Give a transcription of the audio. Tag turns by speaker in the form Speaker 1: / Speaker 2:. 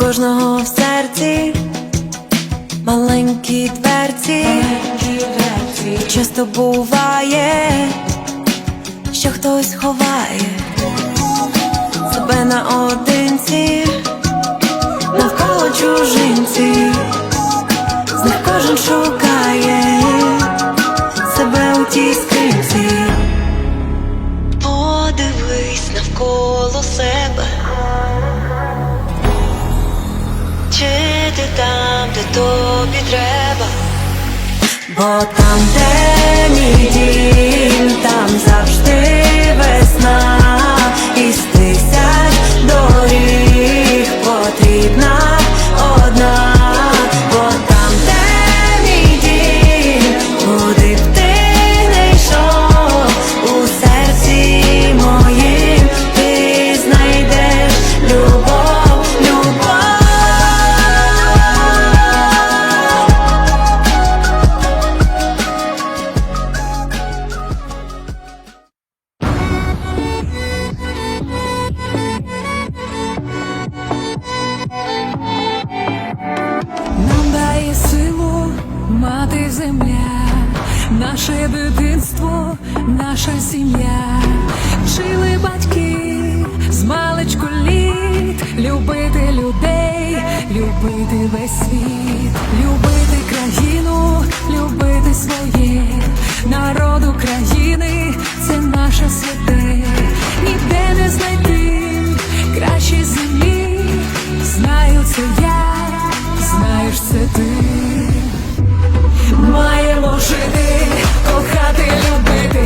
Speaker 1: кожного в серці. Маленькі дверці, часто буває, що хтось ховає? Себе наодинці, навколо чужинці, з них кожен шукає себе у тій скринці. Подивись навколо себе. Чи ти там, де тобі треба? Бо там, де мій
Speaker 2: наше дитинство, наша сім'я, вчили батьки з маличку літ, любити людей, любити весь світ, любити країну, любити своє, народ України, це наше святе, ніде не знайти краще землі, знаю це я знаєш це ти. Маємо жити, кохати, любити,